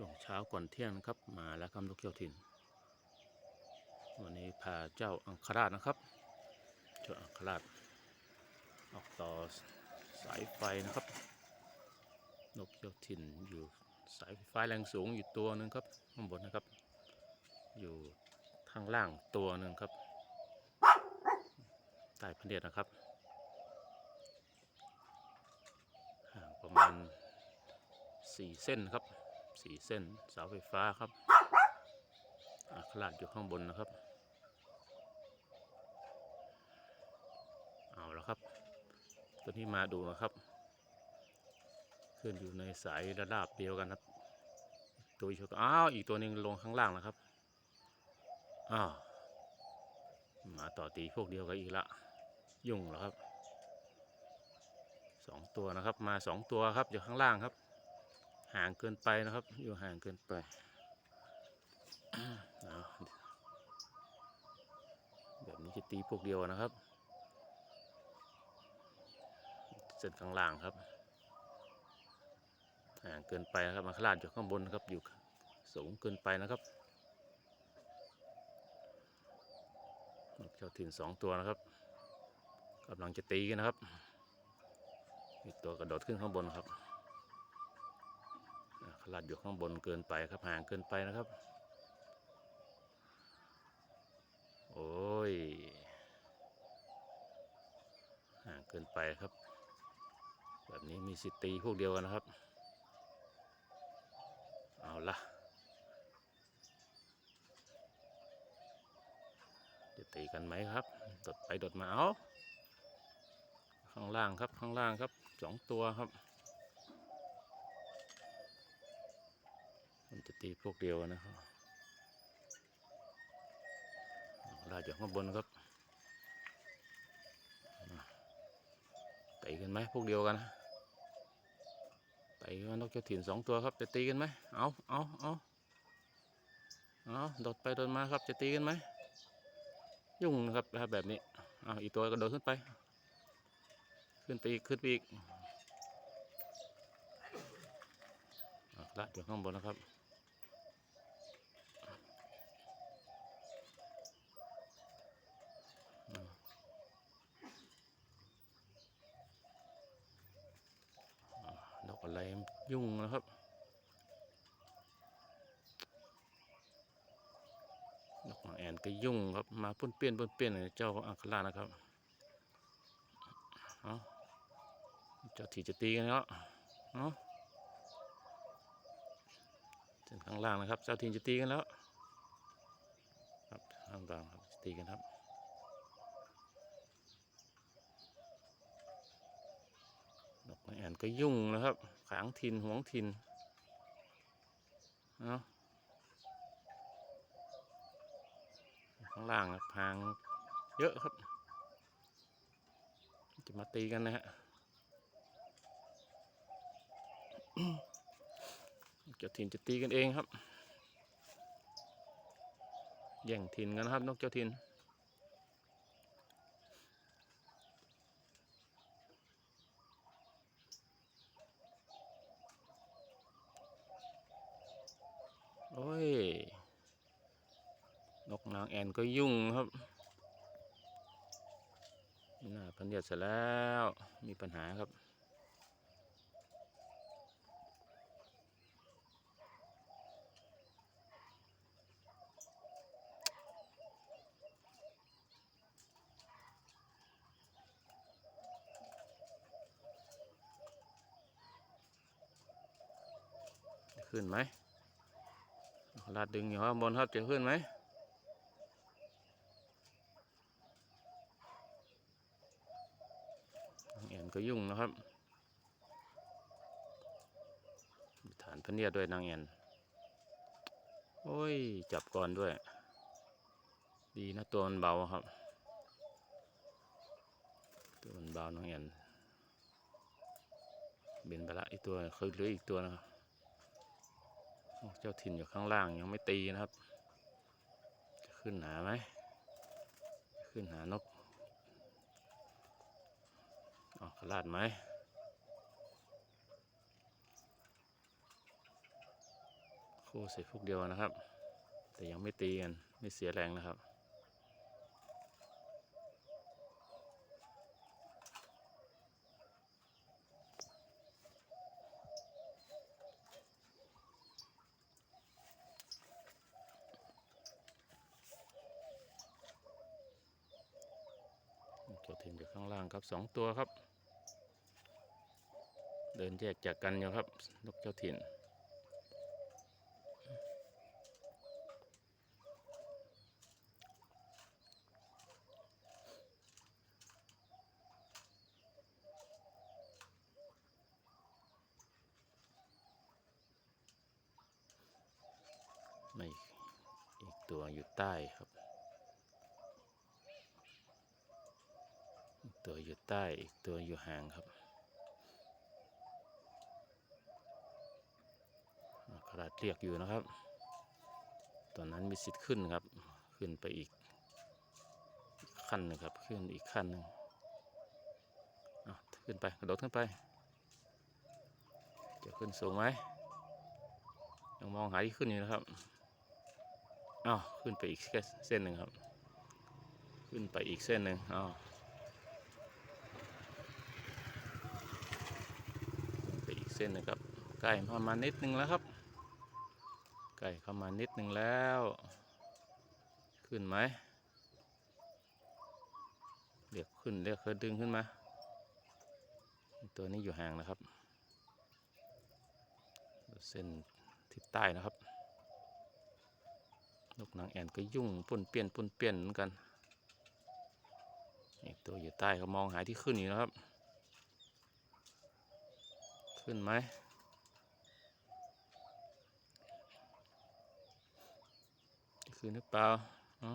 ช่วงเช้าก่อนเที่ยงนะครับ มาแล้วครับนกเขียวถิ่น วันนี้พาเจ้าอังคราชนะครับเจ้าอังคราชออกต่อสายไฟนะครับ นกเขียวถิ่นอยู่สายไฟฟ้าแรงสูงอยู่ตัวหนึ่งครับข้างบนนะครับ อยู่ข้างล่างตัวหนึ่งครับใต้พันเดียนะครับห่างประมาณสี่เส้นครับ สี่เส้นเสาไฟฟ้าครับอาคราดอยู่ข้างบนนะครับ เอาแล้วครับ ตัวนี้มาดูนะครับ ขึ้นอยู่ในสายระดับเดียวกันครับ ตัวอีกตัวอ้าวอีกตัวหนึงลงข้างล่างนะครับอ้าวมาต่อตีพวกเดียวกันอีกละ ยุ่งแล้วครับสองตัวนะครับ มาสองตัวครับอยู่ข้างล่างครับ ห่างเกินไปนะครับ อยู่ห่างเกินไปแบบนี้จะตีพวกเดียวนะครับ เส้นข้างล่างครับ ห่างเกินไปนะครับมาขลาดอยู่ข้างบนครับอยู่สูงเกินไปนะครับนกเจ้าถิ่นสองตัวนะครับกำลังจะตีกันนะครับ อีกตัวกระโดดขึ้นข้างบนครับ ลาดอยู่ข้างบนเกินไปครับห่างเกินไปนะครับ โอ้ย ห่างเกินไปครับ แบบนี้มีสิตีพวกเดียวกันนะครับ เอาละจะตีกันไหมครับดดไปดดมาเอาข้างล่างครับข้างล่างครับสองตัวครับ มันจะตีพวกเดียวกันนะครับเอาลาดอยู่ข้างบนครับอะตีกันไหมพวกเดียวกันนะตีกันนกเจ้าถิ่นสองตัวครับ จะตีกันไหมเอาเอาเอาเอาโดดไปโดดมาครับ จะตีกันไหมยุ่งนะครับแบบนี้เอาอีกตัวกระโดดขึ้นไป ขึ้นไปอีกขึ้นไปอีกเอาละอยู่ข้างบนนะครับอ่าอ่านกอะไร ยุ่งนะครับนกนางแอนก็ยุ่งครับ มาปุ้นเปี้ยนปุ้นเปี้ยนเลยเจ้าอังคลานะครับเอาเจ้าถีจะตีกันแล้วเอาถึงข้างล่างนะครับ เจ้าทีจะตีกันแล้ว ครับข้างล่างครับตีกันครับ นกนางแอนก็ยุ่งนะครับ ขางทินหวงทินเอาข้างล่างพางเยอะครับ จะมาตีกันนะฮะเจ้าถิ่นจะตีกันเองครับ แย่งถิ่นกันนะครับนกเจ้าถิ่น โอ้ย นกนางแอ่นก็ยุ่งครับนี่น่าพันเดียดเสร็จแล้ว มีปัญหาครับ ขึ้นไหม ลาดดึงอยู่ข้างบนครับจะขึ้นไหมนางแอนก็ยุ่งนะครับฐานพเนียดด้วยนางแอนโอ้ย จับก่อนด้วย ดีนะตัวมันเบาครับ ตัวมันเบานางแอนบินไปละอีกตัวคือเหลืออีกตัวนะครับ เจ้าถิ่นอยู่ข้างล่างยังไม่ตีนะครับจะขึ้นหาไหม ขึ้นหานกออกขลาดไหมคู่ใส่พวกเดียวนะครับ แต่ยังไม่ตีกัน ไม่เสียแรงนะครับ เจ้าถิ่นอยู่ข้างล่างครับสองตัวครับ เดินแยกจากกันอยู่ครับนกเจ้าถิ่น ไม่อีกตัวอยู่ใต้ครับ อีก ตัวอยู่ใต้อีกตัวอยู่ห่างครับอ่าขนาดเรียกอยู่นะครับ ตอนนั้นมีสิทธิ์ขึ้นครับ ขึ้นไปอีกขั้นนึงครับ ขึ้นอีกขั้นหนึ่งขึ้นไปกระโดดขึ้นไป จะขึ้นสูงไหมยังมองหาที่ขึ้นอยู่นะครับอ้าวขึ้นไปอีกแค่เส้นหนึ่งครับ ขึ้นไปอีกเส้นหนึ่งอ้าวขึ้นไปอีก เส้นนึ่งครับใกล้เข้ามานิดนึงแล้วครับใกล้เข้ามานิดนึงแล้ว ขึ้นไหมเรียกขึ้นเรียกเคยดึงขึ้นมา ตัวนี้อยู่ห่างนะครับ เส้นทิศใต้นะครับนกนางแอ่นก็ยุ่งปุ่นเปี้ยนปุ่นเปี้ยนเหมือนกันอีกตัวอยู่ใต้ก็มองหาที่ขึ้นอยู่นะครับ ขึ้นไหมจะขึ้นหรือเปล่าเอ้า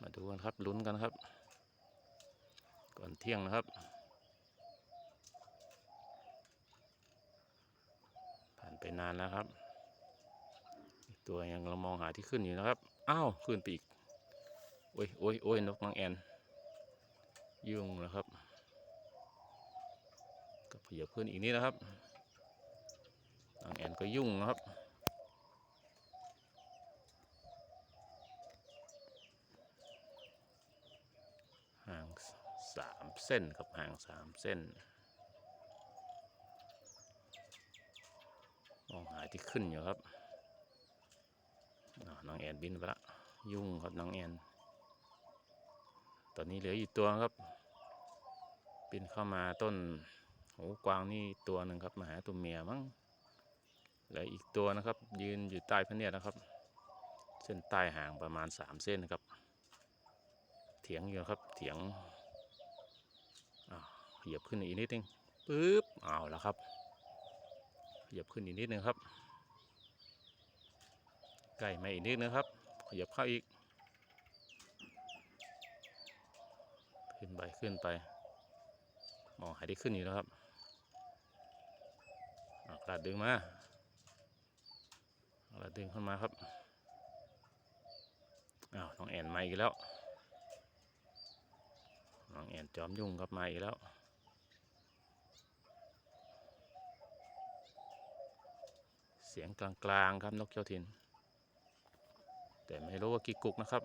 มาดูกันครับลุ้นกันครับ ก่อนเที่ยงนะครับ ผ่านไปนานแล้วครับ ตัวยังเรามองหาที่ขึ้นอยู่นะครับ อ้าว ขึ้นไปอีก โอ้ยโอ้ยโอ้ยนกนางแอนยุ่งนะครับ ยับขึ้นอีกนิดนะครับนางแอนก็ยุ่งนะครับ ห่างสามเส้นครับห่างสามเส้น มองหาที่ขึ้นอยู่ครับอ้าวน้องแอนบินไปละ ยุ่งครับน้องแอน ตอนนี้เหลืออยู่ตัวครับบินเข้ามาต้น หูกวางนี่ตัวหนึ่งครับมาหาตัวเมียมั้งเหลืออีกตัวนะครับ ยืนอยู่ใต้พะเนียดนะครับ เส้นใต้ห่างประมาณสามเส้นนะครับ เถียงอยู่ครับเถียงเหยียบขึ้นอีกนิดนึงปึ๊บเอาแล้วครับขยับขึ้นอีกนิดนึงครับใกล้มาอีกนิดนึงครับขยับเข้าอีก ขึ้นไปขึ้นไปมองหายที่ขึ้นอยู่นะครับ กระดึงมากระดึงขึ้นมาครับอ้าวน้องแอนมาอีกแล้วน้องแอนจอมยุ่งครับมาอีกแล้วเสียงกลางๆครับนกเจ้าถิ่นแต่ไม่รู้ว่ากี่กุกนะครับ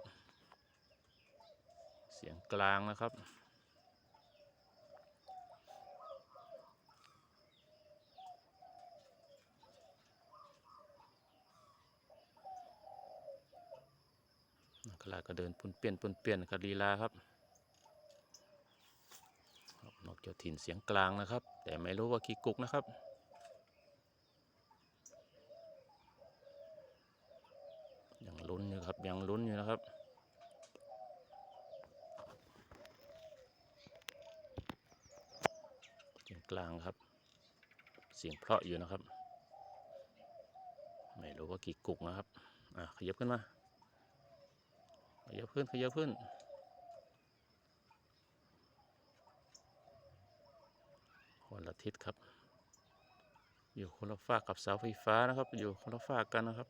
เสียงกลางนะครับ ลาดก็เดินปุนเปลี่ยนปุนเปลี่ยนกับลีลาครับครับ นกเจ้าถิ่นเสียงกลางนะครับ แต่ไม่รู้ว่ากี่กุกนะครับยังลุ้นอยู่ครับยังลุ้นอยู่นะครับเสียงกลางครับ เสียงเพราะอยู่นะครับ ไม่รู้ว่ากี่กุกนะครับ อะขยับขึ้นมา ขยับขึ้นขยับขึ้น คนละทิศครับ อยู่คนละฝากกับเสาไฟฟ้านะครับ อยู่คนละฝากกันนะครับ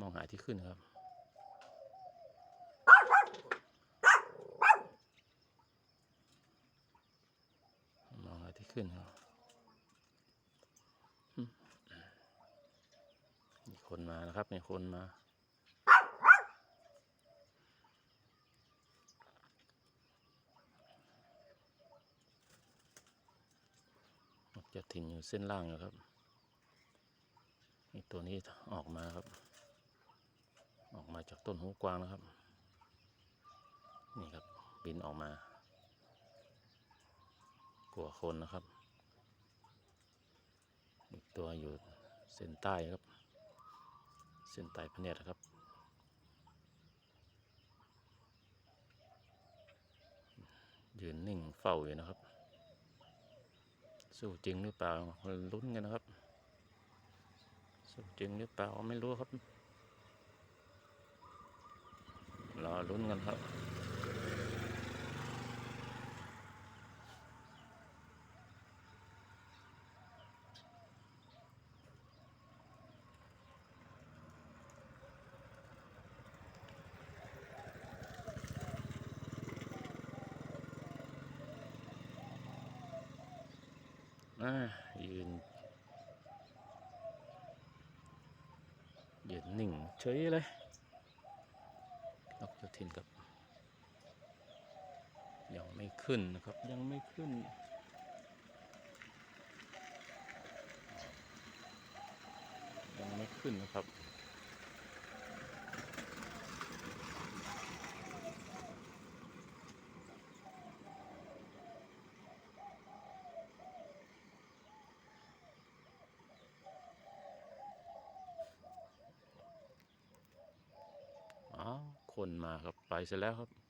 มองหาที่ขึ้นครับมองหาที่ขึ้นครับ คนมานะครับมีคนมา จะถิ่นอยู่เส้นล่างอยู่ครับนี่ตัวนี้ออกมาครับ ออกมาจากต้นหูกวางนะครับ นี่ครับบินออกมา กลัวคนนะครับ อีกตัวอยู่เส้นใต้ครับ ส้นไตพเนตรครับยืนนิ่งเฝ้าอยู่นะครับ สู้จริงหรือเปล่าลุ้นกันนะครับ สู้จริงหรือเปล่าไม่รู้ครับรอลุ้นกันครับ อ่ายืนยืนนิ่งเฉยเลยนกเจ้าถิ่นครับ ยังไม่ขึ้นนะครับ ยังไม่ขึ้นยังไม่ขึ้นนะครับ อ๋อคน มาครับไปเสร็จแล้วครับ